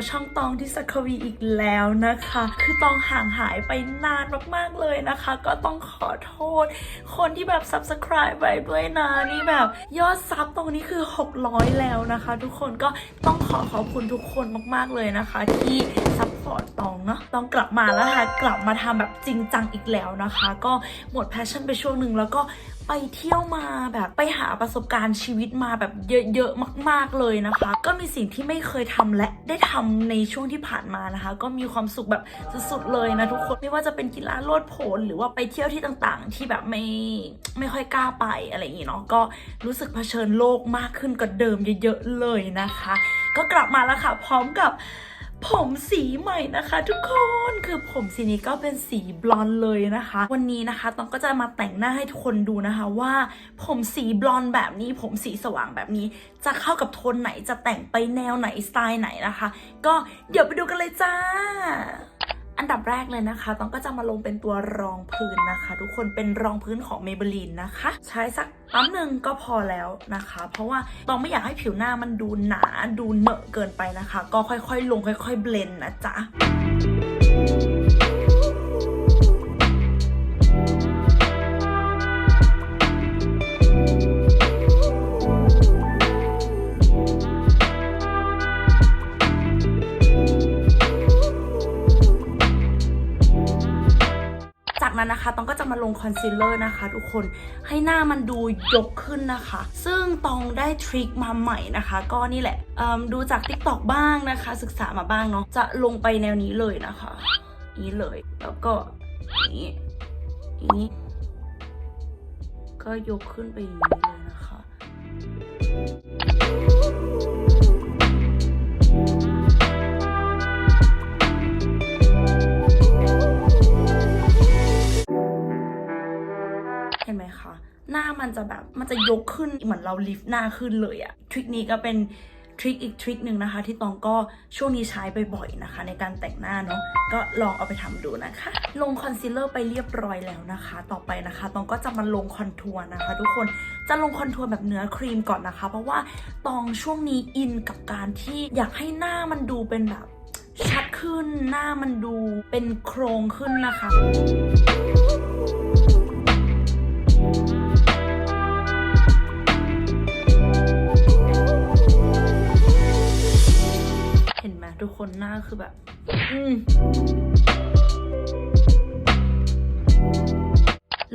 กับช่องตองที่สักควีอีกแล้วนะคะ คือตองห่างหายไปนานมากๆเลยนะคะ ก็ต้องขอโทษ คนที่แบบ subscribe ไปด้วยนะนี่แบบ ยอดซับตรงนี้คือ 600 แล้วนะคะ ทุกคนก็ต้องขอขอบคุณทุกคนมากๆเลยนะคะ ที่ องกลับมาแล้วค่ะ กลับมาทำแบบจริงจังอีกแล้วนะคะ ก็หมดแพชชั่นไปช่วงหนึ่งแล้วก็ไปเที่ยวมาแบบไปหาประสบการณ์ชีวิตมาแบบเยอะๆมาก ๆเลยนะคะ ก็มีสิ่งที่ไม่เคยทำและได้ทำในช่วงที่ผ่านมานะคะ ก็มีความสุขแบบสุดๆเลยนะทุกคนไม่ว่าจะเป็นกีฬาโลดโผนหรือว่าไปเที่ยวที่ต่างๆ ที่แบบไม่ไม่ค่อยกล้าไปอะไรอย่างงี้เนาะก็รู้สึกเผชิญโลกมากขึ้นกว่าเดิมเยอะๆเลยนะคะ ก็กลับมาแล้วค่ะ พร้อมกับ ผมสีใหม่นะคะ ทุกคนคือผมสีนี้ก็เป็นสีบลอนด์เลยนะคะ วันนี้นะคะต้องก็จะมาแต่งหน้าให้ทุกคนดูนะคะว่า ผมสีบลอนด์แบบนี้ผมสีสว่างแบบนี้ จะเข้ากับโทนไหนจะแต่งไปแนวไหนสไตล์ไหนนะคะ ก็เดี๋ยวไปดูกันเลยจ้า อันดับแรกเลยนะคะต้องก็จะมาลงเป็นตัวรองพื้นนะคะ ทุกคนเป็นรองพื้นของเมเบลินนะคะ ใช้สักปั๊มหนึ่งก็พอแล้วนะคะ เพราะว่าต้องไม่อยากให้ผิวหน้ามันดูหนาดูเหนอะเกินไปนะคะ ก็ค่อยๆ ลงค่อย ๆ เบลนนะจ๊ะ งคอนซีลเลอร์นะคะทุกคนให้หน้ามันดูยกขึ้นนะคะ ซึ่งตองได้ทริคมาใหม่นะคะ ก็นี่แหละดูจาก t ิ k t o k บ้างนะคะ ศึกษามาบ้างเนาะจะลงไปแนวนี้เลยนะคะนี้เลยแล้วก็นี้นี้ก็ยกขึ้นไปอย่างนี้เลยนะคะ มันจะยกขึ้นเหมือนเราลิฟต์หน้าขึ้นเลยอะทริคนี้ก็เป็นทริคอีกทริคหนึ่งนะคะ ที่ตองก็ช่วงนี้ใช้บ่อยๆนะคะ ในการแต่งหน้าเนาะก็ลองเอาไปทำดูนะคะ ลงคอนซีลเลอร์ไปเรียบร้อยแล้วนะคะ ต่อไปนะคะตองก็จะมาลงคอนทัวร์นะคะ ทุกคนจะลงคอนทัวร์แบบเนื้อครีมก่อนนะคะ เพราะว่าตองช่วงนี้อินกับการที่อยากให้หน้ามันดูเป็นแบบชัดขึ้นหน้ามันดูเป็นโครงขึ้นนะคะ คนหน้าคือแบบ อืม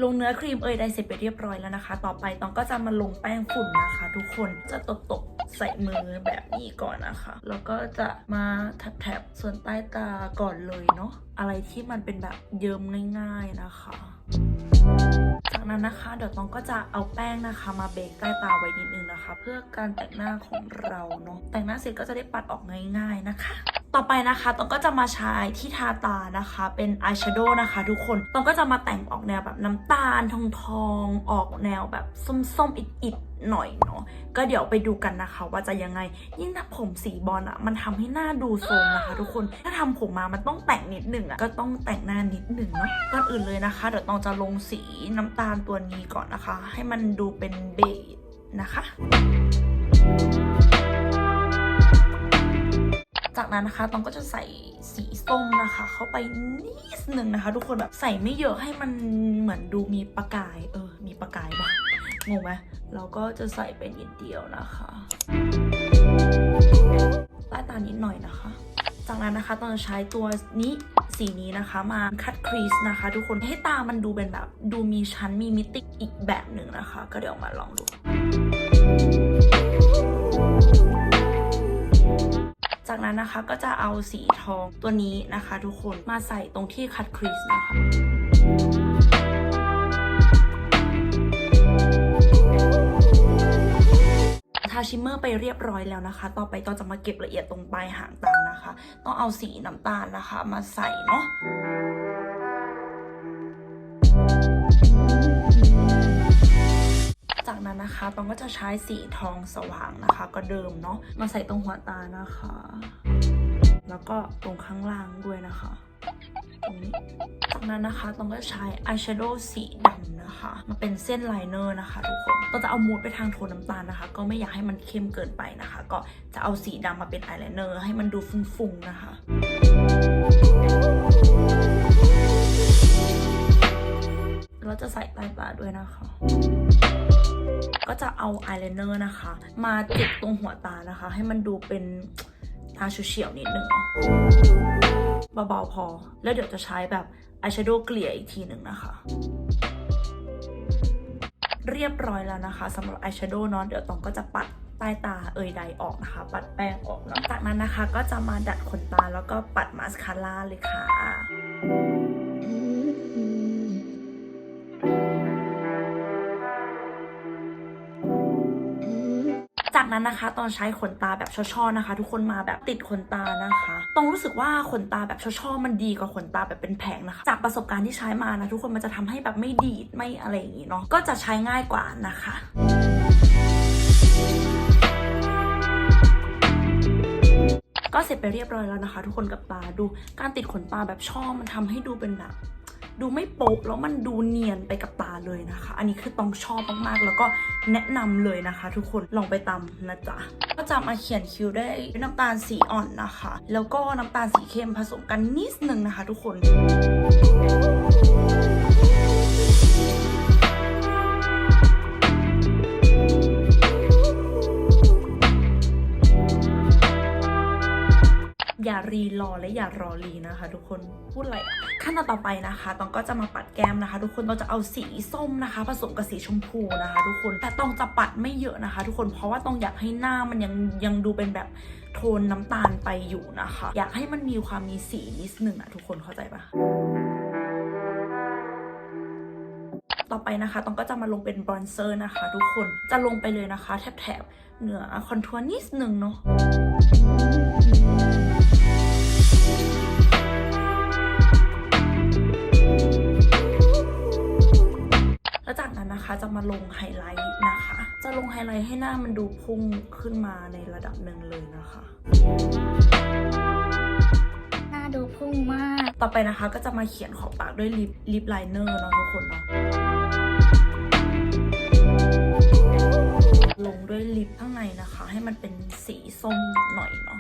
ลงเนื้อครีมเอยได้เสร็จไปเรียบร้อยแล้วนะคะ ต่อไปตองก็จะมาลงแป้งฝุ่นนะคะ ทุกคนจะตบตบใส่มือแบบนี้ก่อนนะคะ แล้วก็จะมาแถบๆส่วนใต้ตาก่อนเลยเนาะอะไรที่มันเป็นแบบเยิ้มง่าย ๆนะคะ นั้นนะคะ เดี๋ยวตองก็จะเอาแป้งนะคะ มาเบรกใต้ตาไว้นิดนึงนะคะ เพื่อการแต่งหน้าของเราเนาะแต่งหน้าเสร็จก็จะได้ปัดออกง่าย ๆนะคะ ต่อไปนะคะตองก็จะมาใช้ที่ทาตานะคะ เป็นอายแชโดว์นะคะทุกคนตองก็จะมาแต่งออกแนวแบบน้ำตาลทองทองๆออกแนวแบบส้มๆอิดๆหน่อยเนาะก็เดี๋ยวไปดูกันนะคะ ว่าจะยังไง ยิ่งถ้าผมสีบอลอะมันทำให้หน้าดูโทรมนะคะ ทุกคนถ้าทำผมมามันต้องแต่งนิดหนึ่งอะก็ต้องแต่งหน้านิดหนึ่งเนาะก่อนอื่นเลยนะคะ เดี๋ยวตองจะลงสีน้ำตาลตัวนี้ก่อนนะคะ ให้มันดูเป็นเบจนะคะ จากนั้นนะคะตองก็จะใส่สีส้มนะคะ เข้าไปนิดนึงนะคะ ทุกคนแบบใส่ไม่เยอะให้มันเหมือนดูมีประกาย เออ มีประกายบ้างงงไหมเราก็จะใส่ไปนิดเดียวนะคะใต้ตานิดหน่อยนะคะ จากนั้นนะคะตองจะใช้ตัวนี้สีนี้นะคะมาคัดครีสนะคะ ทุกคนให้ตามันดูเป็นแบบ ดูมีชั้นมีมิติอีกแบบหนึ่งนะคะ ก็เดี๋ยวมาลองดู จากนั้นนะคะก็จะเอาสีทองตัวนี้นะคะ ทุกคนมาใส่ตรงที่คัดครีสนะคะทาชิมเมอร์ไปเรียบร้อยแล้วนะคะ ต่อไปตอนจะมาเก็บละเอียดตรงปลายหางตานะคะ ต้องเอาสีน้ำตาลนะคะ มาใส่เนาะ นะคะตองก็จะใช้สีทองสว่างนะคะ ก็เดิมเนาะมาใส่ตรงหัวตานะคะ แล้วก็ตรงข้างล่างด้วยนะคะตรงนี้จากนั้นนะคะต้องก็ใช้อายแชโดว์สีดำนะคะ มาเป็นเส้นไลเนอร์นะคะทุกคนต้องจะเอามูดไปทางโทนน้ำตาลนะคะ ก็ไม่อยากให้มันเข้มเกินไปนะคะ ก็จะเอาสีดำมาเป็นอายไลเนอร์ให้มันดูฟุ้งๆนะคะ เราจะใส่ใต้ตาด้วยนะคะ ก็จะเอาอายไลเนอร์นะคะ มาติดตรงหัวตานะคะ ให้มันดูเป็นตาเฉียวๆนิดนึงเบาๆพอ แล้วเดี๋ยวจะใช้แบบอายแชโดว์เกลี่ยอีกทีหนึ่งนะคะ เรียบร้อยแล้วนะคะสำหรับอายแชโดว์เนาะเดี๋ยวตองก็จะปัดใต้ตาเอ่ยใดออกนะคะ ปัดแป้งออกเนาะจากนั้นนะคะก็จะมาดัดขนตาแล้วก็ปัดมาสคาร่าเลยค่ะ จากนั้นนะคะ ตอนใช้ขนตาแบบช่อๆนะคะ ทุกคนมาแบบติดขนตานะคะ ต้องรู้สึกว่าขนตาแบบช่อๆมันดีกว่าขนตาแบบเป็นแผงนะคะ จากประสบการณ์ที่ใช้มานะทุกคนมันจะทำให้แบบไม่ดีดไม่อะไรอย่างงี้เนาะก็จะใช้ง่ายกว่านะคะก็เสร็จไปเรียบร้อยแล้วนะคะ ทุกคนกับตาดูการติดขนตาแบบช่อมันทำให้ดูเป็นแบบ ดูไม่โป๊ะแล้วมันดูเนียนไปกับตาเลยนะคะ อันนี้คือต้องชอบมากๆ แล้วก็แนะนำเลยนะคะ ทุกคนลองไปตามนะจ๊ะก็จะมาเขียนคิ้วได้วยน้ำตาลสีอ่อนนะคะ แล้วก็น้ำตาลสีเข้มผสมกันนิดนึงนะคะ ทุกคน รีรอและอย่ารอรีนะคะ ทุกคนพูดอะไรขั้นตอนต่อไปนะคะตองก็จะมาปัดแก้มนะคะ ทุกคนเราจะเอาสีส้มนะคะ ผสมกับสีชมพูนะคะ ทุกคนแต่ตองจะปัดไม่เยอะนะคะ ทุกคนเพราะว่าตองอยากให้หน้ามันยังยังดูเป็นแบบโทนน้ำตาลไปอยู่นะคะ อยากให้มันมีความมีสีนิดนึงอะทุกคนเข้าใจปะต่อไปนะคะตองก็จะมาลงเป็นบรอนเซอร์นะคะ ทุกคนจะลงไปเลยนะคะ แถบๆเหนือคอนทัวร์นิดนึงเนาะ แล้วจากนั้นนะคะจะมาลงไฮไลท์นะคะ จะลงไฮไลท์ให้หน้ามันดูพุ่งขึ้นมาในระดับหนึ่งเลยนะคะหน้าดูพุ่งมาก ต่อไปนะคะก็จะมาเขียนขอบปากด้วยลิปลิปไลเนอร์เนาะทุกคนเนาะลงด้วยลิปข้างในนะคะ ให้มันเป็นสีส้มหน่อยเนาะ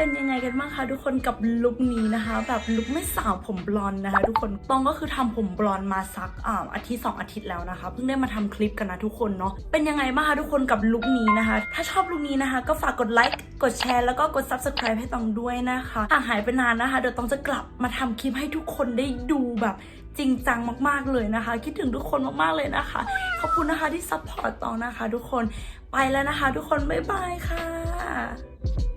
เป็นยังไงกันบ้างคะทุกคนกับลุคนี้นะคะ แบบลุคไม่สาวผมบลอนด์นะคะ ทุกคนตองก็คือทำผมบลอนด์มาสักอ่าอาทิตย์สองอาทิตย์แล้วนะคะ เพิ่งได้มาทำคลิปกันนะทุกคนเนาะเป็นยังไงบ้างคะทุกคนกับลุคนี้นะคะ ถ้าชอบลุคนี้นะคะ ก็ฝากกดไลค์กดแชร์แล้วก็กด subscribe ให้ตองด้วยนะคะห่างหายไปนานนะคะ เดี๋ยวตองจะกลับมาทำคลิปให้ทุกคนได้ดูแบบจริงจังมากๆเลยนะคะ คิดถึงทุกคนมากๆเลยนะคะ ขอบคุณนะคะที่ซัพพอร์ตตองนะคะ ทุกคนไปแล้วนะคะ ทุกคนบ๊ายบายค่ะ